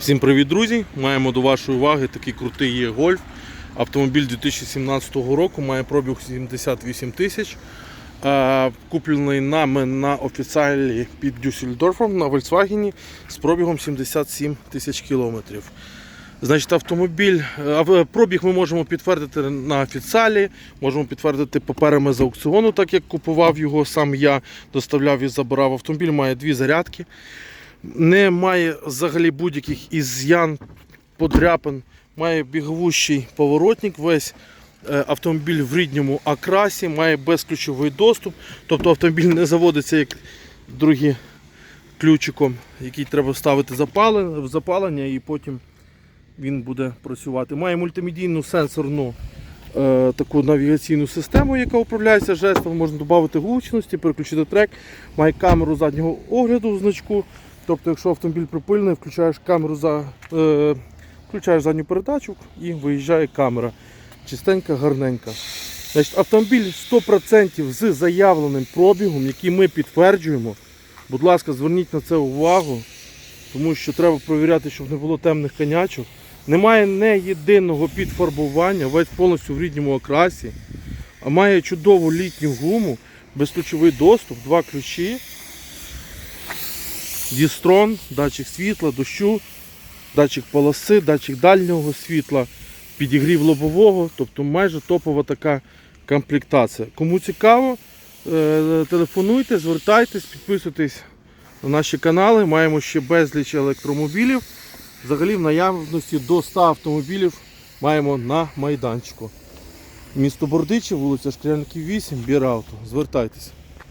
Всім привіт, друзі! Маємо до вашої уваги такий крутий є гольф. Автомобіль 2017 року має пробіг 78 тисяч. Куплений нами на офіціалі під Дюссельдорфом на Volkswagen з пробігом 77 тисяч кілометрів. Значить, автомобіль, пробіг ми можемо підтвердити на офіціалі, можемо підтвердити паперами з аукціону, так як купував його сам я, доставляв і забирав. Автомобіль має дві зарядки не має взагалі будь-яких із'ян, подряпин, має біговущий поворотник, весь е, автомобіль в рідному окрасі, має безключовий доступ, тобто автомобіль не заводиться як другі ключиком, який треба вставити в запалення і потім він буде працювати. Має мультимедійну сенсорну е, таку навігаційну систему, яка управляється жестом, можна додати гучності, переключити трек, має камеру заднього огляду в значку. Тобто, якщо автомобіль припильний, включаєш камеру за е, включаєш задню передачу і виїжджає камера. Чистенька, гарненька. Значить, автомобіль 100% з заявленим пробігом, який ми підтверджуємо. Будь ласка, зверніть на це увагу, тому що треба перевіряти, щоб не було темних конячок. Немає не єдиного підфарбування, весь повністю в рідному окрасі, а має чудову літню гуму, безключовий доступ, два ключі. Дістрон, датчик світла, дощу, датчик полоси, датчик дальнього світла, підігрів лобового, тобто майже топова така комплектація. Кому цікаво, е, телефонуйте, звертайтесь, підписуйтесь на наші канали. Маємо ще безліч електромобілів. Взагалі в наявності до 100 автомобілів маємо на майданчику. Місто Бордичі, вулиця Шклянків 8, Бірауто. Звертайтесь.